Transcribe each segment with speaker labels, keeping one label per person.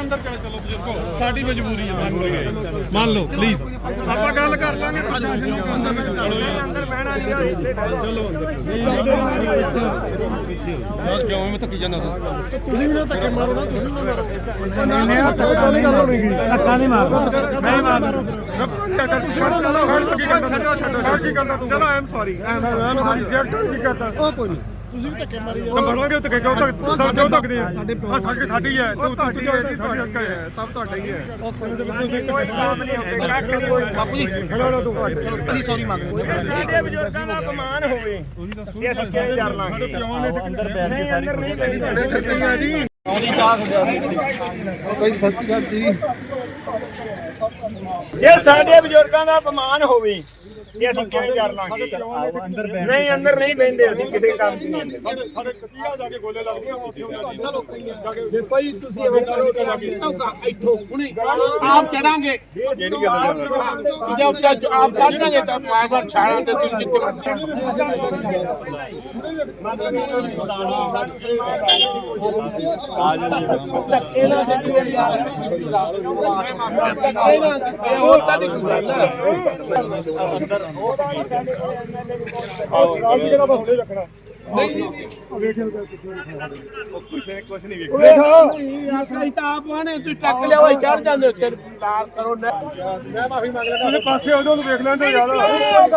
Speaker 1: ਅੰਦਰ ਚਲੇ ਚਲੋ ਬਜ਼ੁਰਗੋ ਸਾਡੀ ਮਜਬੂਰੀ ਹੈ ਮੰਨ ਲਓ। ਮੰਨ ਲਓ ਪਲੀਜ਼ ਆਪਾਂ ਗੱਲ ਕਰ ਲਾਂਗੇ ਪ੍ਰਸ਼ਾਸਨ ਨੇ ਕਰਨਾ ਅੰਦਰ ਬਹਿਣਾ ਚਲੋ ਅੰਦਰ। ਕਿਉਂ ਮੈਂ ਧੱਕੀ ਜਾਂਦਾ ਤੁਸੀਂ ਵੀ ਨਾ ਧੱਕੇ ਮਾਰੋ ਨਾ ਤੁਸੀਂ ਨਾ ਮਾਰੋ। ਨਹੀਂ ਧੱਕਾ ਨਹੀਂ ਹੋਣੀ ਧੱਕਾ ਨਹੀਂ ਮਾਰਦਾ ਨਹੀਂ ਮਾਰਦਾ। ਛੱਡੋ ਛੱਡੋ ਕੀ ਕਰਦਾ ਤੂੰ? ਚਲੋ I am sorry I am sorry ਕੀ ਕਰਦਾ? ਉਹ ਕੋਈ ਨਹੀਂ ਤੁਸੀਂ ਵੀ ਧੱਕੇ ਮਾਰੀ ਜਾਂਦੇ ਬੜਾਂਗੇ ਧੱਕੇ ਕਿਉਂ ਧੱਕ ਸਭ ਕਿਉਂ ਧੱਕਦੇ ਆ? ਆ ਸਾਡੀ ਸਾਡੀ ਹੈ ਤੂੰ ਤੁਹਾਡੀ ਹੈ ਜੀ ਤੁਹਾਡੀ ਹੱਕ ਹੈ। ਸਭ ਤੁਹਾਡਾ ਹੀ ਹੈ। ਬਾਪੂ ਜੀ ਖੜਾ ਨਾ ਤੂੰ। ਅਸੀਂ ਸੌਰੀ ਮੰਗਦੇ
Speaker 2: ਸਾਡੇ ਬਜ਼ੁਰਗਾਂ ਦਾ ਅਪਮਾਨ ਹੋਵੇ। ਇਹ ਕਿਵੇਂ ਕਰ ਲਾਂਗੇ।
Speaker 1: ਅੰਦਰ ਬੈਠ ਕੇ ਸਾਰੀ ਤੁਹਾਡੇ ਸਿਰ ਤੇ ਆ ਜੀ। ਕੋਈ ਸੱਚੀ ਗੱਲ ਸੀ
Speaker 2: ਜੇ ਸਾਡੇ ਬਜ਼ੁਰਗਾਂ ਦਾ ਅਪਮਾਨ ਹੋਵੇ ਇਹ ਅਸੀਂ ਕਿਵੇਂ ਕਰ ਲਾਂਗੇ ਨਹੀਂ ਅੰਦਰ ਨਹੀਂ ਬੈੰਦੇ ਅਸੀਂ ਕਿਸੇ ਕੰਮ ਦੀ ਨਹੀਂ
Speaker 1: ਸਾਡੇ ਸਾਡੇ ਕੱਟੀਆਂ ਜਾ ਕੇ ਗੋਲੇ ਲੱਗਦੀਆਂ ਉੱਥੇ ਉਹਨਾਂ ਦੀ
Speaker 3: ਦੇਖੋ ਜੀ ਤੁਸੀਂ ਐਵੇਂ ਕਰੋ ਇੱਥੋਂ ਹੁਣੇ ਆਪ ਚੜਾਂਗੇ
Speaker 1: ਕਿਹੜੀ ਗੱਲ
Speaker 3: ਜਦ ਤੱਕ ਆਪ ਚੜਾਂਗੇ ਤਾਂ ਮਾਰ ਛਾੜਾਂ ਤੇ ਤੁਸੀਂ ਜਿੱਥੇ ਹੋਰ ਤਾਂ ਨਹੀਂ ਕੋਈ ਗੱਲ ਨਹੀਂ
Speaker 1: ਮੈਂ ਮਾਫੀ ਮੰਗ ਲੈਂਦਾ। ਮੇਰੇ ਪਾਸੇ ਉਦੋਂ ਨੂੰ ਵੇਖ ਲੈਂਦੇ ਯਾਰ।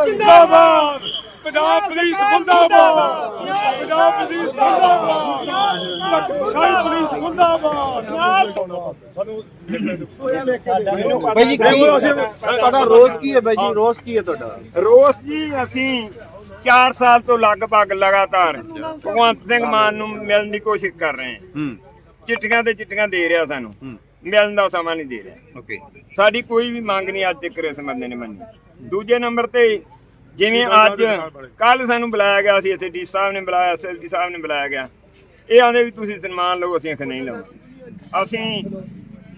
Speaker 1: ਜਿੰਦਾਬਾਦ ਪੰਜਾਬ ਪੁਲਿਸ ਮੁੰਦਾਬਾਦ ਪੰਜਾਬ ਪੁਲਿਸ ਮੁੰਦਾਬਾਦ ਸ਼ਾਹੀ ਪੁਲਿਸ ਮੁੰਦਾਬਾਦ
Speaker 4: ਬਾਈ ਜੀ ਕੀ ਤੁਹਾਡਾ ਰੋਜ਼ ਕੀ ਹੈ ਬਾਈ ਜੀ? ਰੋਜ਼ ਕੀ ਹੈ ਤੁਹਾਡਾ?
Speaker 2: ਰੋਸ ਜੀ ਅਸੀਂ 4 ਸਾਲ ਤੋਂ ਲਗਭਗ ਲਗਾਤਾਰ ਭਗਵੰਤ ਸਿੰਘ ਮਾਨ ਨੂੰ ਮਿਲਣ ਦੀ ਕੋਸ਼ਿਸ਼ ਕਰ ਰਹੇ ਹਾਂ। ਚਿੱਠੀਆਂ ਤੇ ਚਿੱਠੀਆਂ ਦੇ ਰਿਹਾ ਸਾਨੂੰ। ਮਿਲਣ ਦਾ ਸਮਾਂ ਨਹੀਂ ਦੇ ਰਿਹਾ।
Speaker 4: ਓਕੇ।
Speaker 2: ਸਾਡੀ ਕੋਈ ਵੀ ਮੰਗ ਨਹੀਂ ਅੱਜ ਤੱਕ ਇਸ ਬੰਦੇ ਨੇ ਮੰਨੀ। ਦੂਜੇ ਨੰਬਰ ਤੇ ਜਿਵੇਂ ਅੱਜ ਕੱਲ ਸਾਨੂੰ ਬੁਲਾਇਆ ਗਿਆ ਸੀ ਇੱਥੇ ਡੀ ਸਾਹਿਬ ਨੇ ਬੁਲਾਇਆ ਐਸਐਸਪੀ ਸਾਹਿਬ ਨੇ ਬੁਲਾਇਆ ਗਿਆ। ਇਹ ਆਂਦੇ ਵੀ ਤੁਸੀਂ ਸਨਮਾਨ ਲਓ ਅਸੀਂ ਆਖ ਨਹੀਂ ਲਵਾਂਗੇ ਅਸੀਂ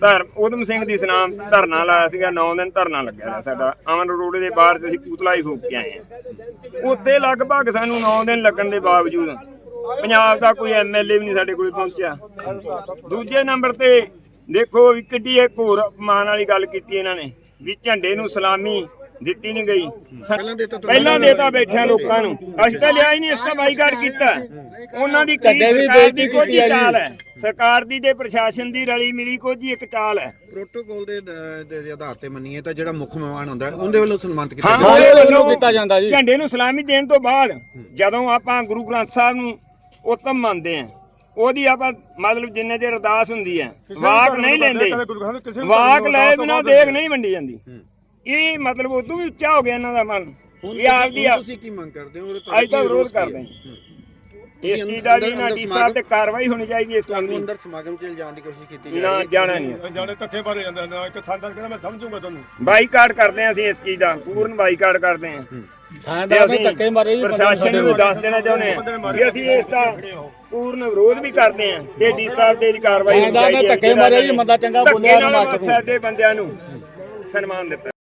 Speaker 2: ਧਰ ਉਦਮ ਸਿੰਘ ਦੀ ਸਨਾਮ ਧਰਨਾ ਲਾਇਆ ਸੀਗਾ 9 ਦਿਨ ਧਰਨਾ ਲੱਗਿਆ ਰਿਹਾ ਸਾਡਾ। ਅਮਨ ਰੋਡ ਦੇ ਬਾਹਰ ਤੇ ਅਸੀਂ ਪੂਤਲਾ ਹੀ ਫੂਕ ਕੇ ਆਏ ਆ ਉੱਥੇ ਲਗਭਗ ਸਾਨੂੰ 9 ਦਿਨ ਲੱਗਣ ਦੇ ਬਾਵਜੂਦ ਪੰਜਾਬ ਦਾ ਕੋਈ ਐਮਐਲਏ ਵੀ ਨਹੀਂ ਸਾਡੇ ਕੋਲ ਪਹੁੰਚਿਆ। ਦੂਜੇ ਨੰਬਰ ਤੇ ਦੇਖੋ ਵੀ ਕਿੱਡੀ ਇੱਕ ਹੋਰ ਮਾਨ ਵਾਲੀ ਗੱਲ ਕੀਤੀ ਇਹਨਾਂ ਨੇ ਵੀ ਝੰਡੇ ਨੂੰ ਸਲਾਮੀ ਦਿੱਤੀ ਨਹੀਂ ਗਈ। ਪਹਿਲਾਂ ਦੇਤਾ ਬੈਠਿਆਂ ਲੋਕਾਂ ਨੂੰ। ਅਸੀਂ ਤਾਂ ਲਿਆ ਹੀ ਨਹੀਂ ਇਸ ਦਾ ਬਾਈਕਾਟ ਕੀਤਾ। ਉਹਨਾਂ ਦੀ ਕਈ ਸਰਕਾਰ ਦੀ ਕੋਈ ਚਾਲ ਹੈ। ਸਰਕਾਰ ਦੀ ਤੇ ਪ੍ਰਸ਼ਾਸਨ ਦੀ ਰਲੀ ਮਿਲੀ ਕੋਈ ਇੱਕ ਚਾਲ ਹੈ।
Speaker 4: ਪ੍ਰੋਟੋਕਾਲ ਦੇ ਦੇ- ਦੇ ਆਧਾਰ ਤੇ ਮੰਨੀਏ ਤਾਂ ਜਿਹੜਾ ਮੁੱਖ ਮਹਿਮਾਨ ਹੁੰਦਾ ਹੈ ਉਹਦੇ ਵੱਲੋਂ ਸਨਮਾਨਿਤ ਕੀਤਾ ਜਾਂਦਾ ਹੈ।
Speaker 2: ਉਹਦੇ ਵੱਲੋਂ ਕੀਤਾ ਜਾਂਦਾ ਜੀ। ਝੰਡੇ ਨੂੰ ਸਲਾਮੀ ਦੇਣ ਤੋਂ ਬਾਅਦ ਜਦੋਂ ਆਪਾਂ ਗੁਰੂ ਗ੍ਰੰਥ ਸਾਹਿਬ ਨੂੰ ਉੱਤਮ ਮੰਨਦੇ ਆ ਉਹਦੀ ਆਪਾਂ ਮਤਲਬ ਜਿੰਨੇ ਚਿਰ ਅਰਦਾਸ ਹੁੰਦੀ ਹੈ ਵਾਕ ਨਹੀਂ ਲੈਂਦੇ। ਵਾਕ ਲੈ ਬਿਨਾ ਦੇਖ ਨਹੀਂ। ਵੰਡੀ ਜਾਂਦੀ। ਇਹ ਮਤਲਬ ਉਦੋਂ ਵੀ ਉੱਚਾ ਹੋ ਗਿਆ ਇਹਨਾਂ ਦਾ ਮਨ। ਇਹ ਆਪਦੀ
Speaker 4: ਤੁਸੀਂ-
Speaker 2: ਆ-
Speaker 4: ਕੀ ਮੰਗ ਕਰਦੇ ਹੋ?
Speaker 2: ਅੱਜ ਤਾਂ ਵਿਰੋਧ? ਕਰਦੇ ਹਾਂ। ਇਸ ਚੀਜ਼ ਦਾ ਜੀ ਨਾ ਡੀ ਸਾਹਿਬ ਤੇ ਕਾਰਵਾਈ ਹੋਣੀ ਚਾਹੀਦੀ ਇਸ ਕੰਮ ਦੀ।
Speaker 4: ਅੰਦਰ ਸਮਾਗਮ 'ਚ ਜਾਣ ਦੀ ਕੋਸ਼ਿਸ਼ ਕੀਤੀ ਜਾ
Speaker 2: ਨਾ ਜਾਣਾ ਨਹੀਂ।
Speaker 1: ਜਾਣੇ ਧੱਕੇ ਮਾਰੇ ਜਾਂਦੇ ਨੇ ਇੱਕ ਥਾਂ ਕਹਿੰਦਾ ਮੈਂ ਸਮਝੂਗਾ ਤੁਹਾਨੂੰ।
Speaker 2: ਬਾਈਕਾਟ ਕਰਦੇ ਹਾਂ ਅਸੀਂ ਇਸ ਚੀਜ਼ ਦਾ। ਪੂਰਨ ਬਾਈਕਾਟ ਕਰਦੇ ਹਾਂ। ਤੇ ਅਸੀਂ
Speaker 3: ਧੱਕੇ ਮਾਰੇ
Speaker 2: ਪ੍ਰਸ਼ਾਸਨ ਨੂੰ ਦੱਸ ਦੇਣਾ ਚਾਹੁੰਦੇ ਹਾਂ ਕਿ ਅਸੀਂ ਇਸ ਦਾ ਪੂਰਨ ਵਿਰੋਧ ਵੀ ਕਰਦੇ ਹਾਂ। ਤੇ ਡੀ ਸਾਹਿਬ ਤੇ ਦੀ ਕਾਰਵਾਈ ਹੋਣੀ ਚਾਹੀਦੀ ਹੈ।
Speaker 3: ਧੱਕੇ ਮਾਰੇ ਜੀ, ਬੰਦਾ ਚੰਗਾ ਬੋਲਿਆ ਨਾ
Speaker 2: ਦੇ ਬੰਦਿਆਂ ਨੂੰ ਸਨਮਾਨ ਦਿੱਤਾ।